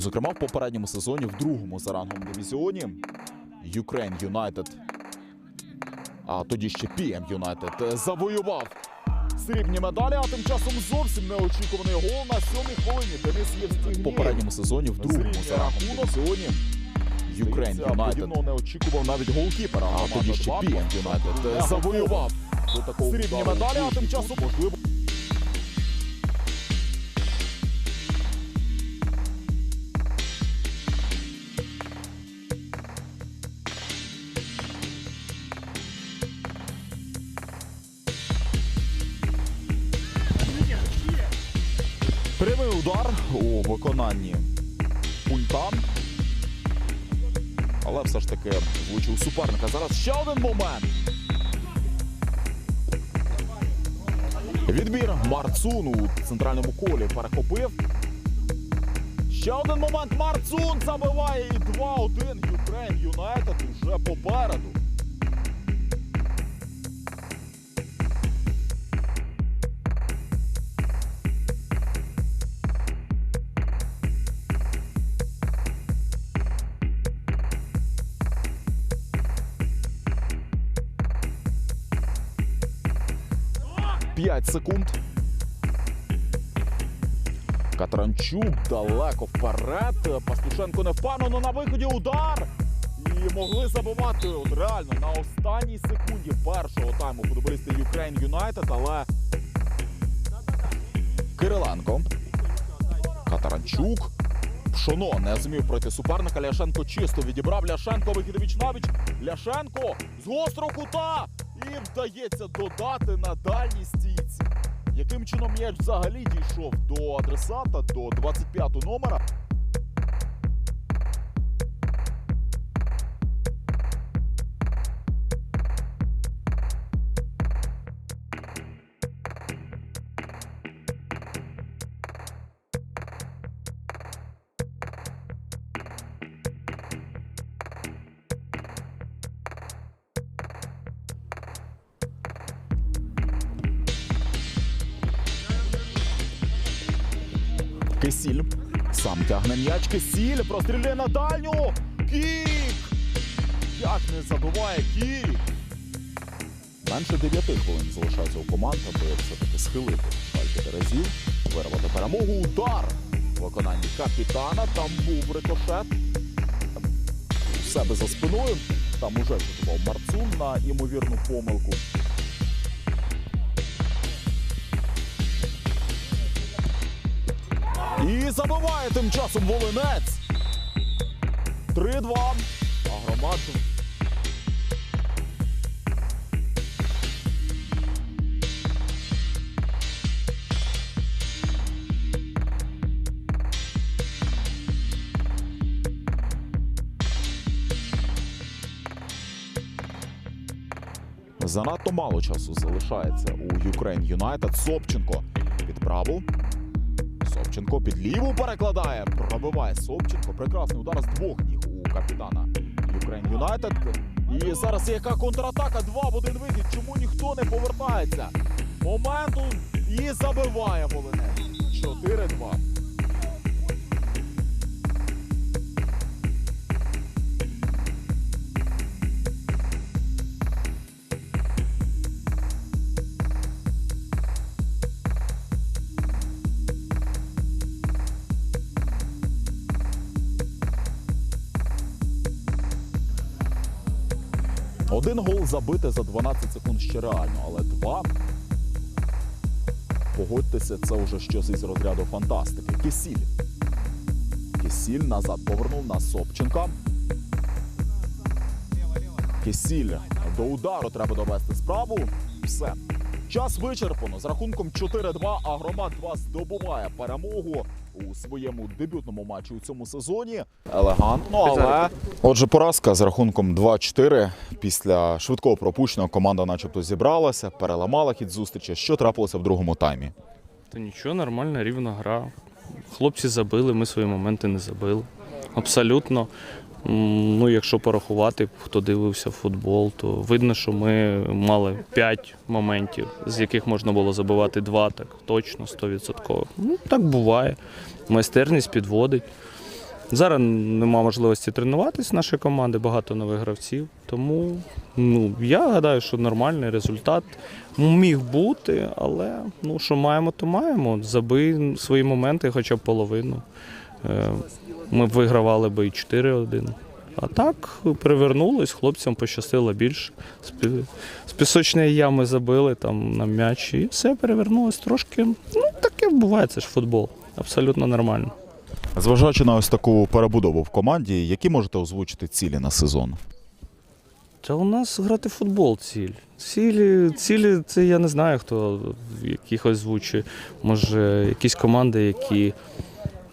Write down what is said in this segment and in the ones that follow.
Зокрема, в попередньому сезоні, в другому за рангом дивізіоні, Ukraine United, а тоді ще PM United, завоював срібні медалі, а тим часом зовсім неочікуваний гол на сьомій хвилині. Денис Євстігнєєв. В попередньому сезоні, в другому за рангом дивізіоні, Ukraine United не очікував навіть голкіпера, а тоді ще PM United завоював срібні медалі, а тим часом можливо. Прямий удар у виконанні пуньта. Але все ж таки влучив суперника. Зараз ще один момент. Відбір Марцун у центральному колі перехопив. Ще один момент. Марцун забиває і 2-1. Юкрейн Юнайтед уже попереду. П'ять секунд. Катранчук далеко вперед. Пастушенко не впевнено на виході. Удар. І могли забивати от реально на останній секунді першого тайму футболісти Ukraine United, але Кириленко. Катаранчук. Пшоно не зумів пройти суперника. Ляшенко чисто відібрав. Ляшенко вихід віч-навіч. Ляшенко з гострого кута. І вдається додати на дальній стійці. Яким чином м'яч взагалі дійшов до адресата, до 25 номера? Кисіль. Сам тягне м'яч. Кисіль простріляє на дальню. Кік! Як не забуває кік. Менше 9 хвилин залишається у команд, аби все-таки схилити кілька разів, вирвати перемогу. Удар виконанні капітана. Там був рикошет. У себе за спиною. Там уже чутував Марцун на імовірну помилку. І забиває тим часом Волинець. 3-2. Агромаджин. Занадто мало часу залишається у Ukraine United. Собченко під праву. Собченко під ліву перекладає. Пробиває Собченко. Прекрасний удар з двох ніг у капітана Ukraine Юнайтед. І зараз яка контратака? Два в один вихід. Чому ніхто не повертається? Моменту І забиває Волинець. 4-2. Один гол забити за 12 секунд ще реально, але два. Погодьтеся, це вже щось із розряду фантастики. Кисіль. Кисіль назад повернув на Собченка. Кисіль до удару треба довести справу. Все. Час вичерпано. З рахунком 4-2 Агромат 2 здобуває перемогу у своєму дебютному матчі у цьому сезоні. Елегантно, але отже, поразка з рахунком 2-4. Після швидкого пропущеного команда, начебто, зібралася, переламала хід зустрічі. Що трапилося в другому таймі? Та нічого, нормальна, рівна гра. Хлопці забили, ми свої моменти не забили. Абсолютно. Ну, якщо порахувати, хто дивився футбол, то видно, що ми мали 5 моментів, з яких можна було забивати 2, так точно, 100%. Ну, так буває. Майстерність підводить. Зараз нема можливості тренуватись нашої команди, багато нових гравців. Тому ну, я гадаю, що нормальний результат міг бути, але ну, що маємо, то маємо. Забий свої моменти, хоча б половину. Е, Ми б вигравали би і 4-1. А так привернулись, хлопцям пощастило більше. З З пісочної ями забили там на м'яч і все перевернулось трошки. Ну, таке буває, це ж футбол. Абсолютно нормально. Зважаючи на ось таку перебудову в команді, які можете озвучити цілі на сезон? Та у нас грати в футбол ціль. Цілі, цілі це я не знаю, хто якихось звучить. Може, якісь команди, які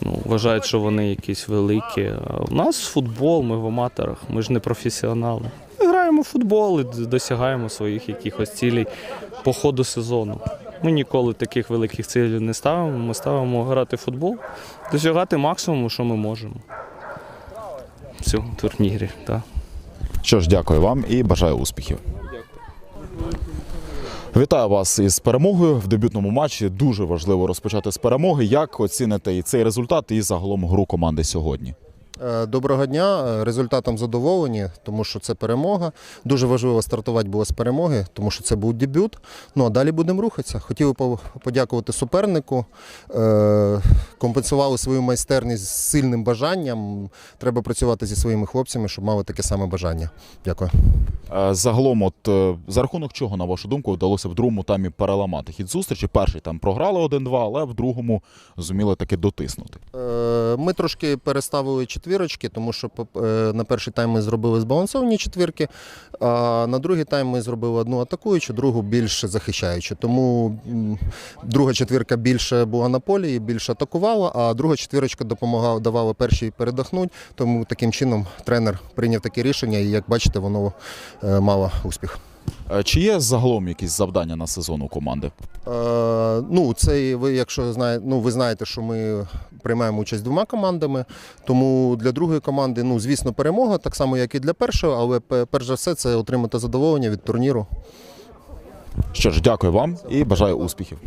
ну, вважають, що вони якісь великі. А у нас футбол, ми в аматорах, ми ж не професіонали. Ми граємо в футбол і досягаємо своїх якихось цілей по ходу сезону. Ми ніколи таких великих цілей не ставимо. Ми ставимо грати в футбол, досягати максимуму, що ми можемо в цьому турнірі. Так. Що ж, дякую вам і бажаю успіхів. Вітаю вас із перемогою в дебютному матчі. Дуже важливо розпочати з перемоги. Як оціните і цей результат, і загалом гру команди сьогодні? Е, Доброго дня. Е, Результатом задоволені, тому що це перемога. Дуже важливо стартувати було з перемоги, тому що це був дебют. Ну а далі будемо рухатися. Хотів подякувати супернику. Е, Компенсували свою майстерність з сильним бажанням. Треба працювати зі своїми хлопцями, щоб мали таке саме бажання. Дякую. Загалом, от за рахунок чого, на вашу думку, вдалося в другому таймі переламати хід зустрічі? Перший там програли 1-2, але в другому зуміли таки дотиснути. Ми трошки переставили четвірочки, тому що е, на перший тайм ми зробили збалансовані четвірки, а на другий тайм ми зробили одну атакуючу, другу більш захищаючу. Тому друга четвірка більше була на полі і більше атакувала, а друга четвірочка допомагала, давала першій передохнути. Тому таким чином тренер прийняв таке рішення, і як бачите, воно е, мало успіх. Е, Чи є загалом якісь завдання на сезон у команди? Е, ну, це ви, якщо знаєте, ну ви знаєте, що ми приймаємо участь двома командами. Тому для другої команди, ну звісно, перемога, так само як і для першої, але перш за все це отримати задоволення від турніру. Що ж, дякую вам і бажаю успіхів.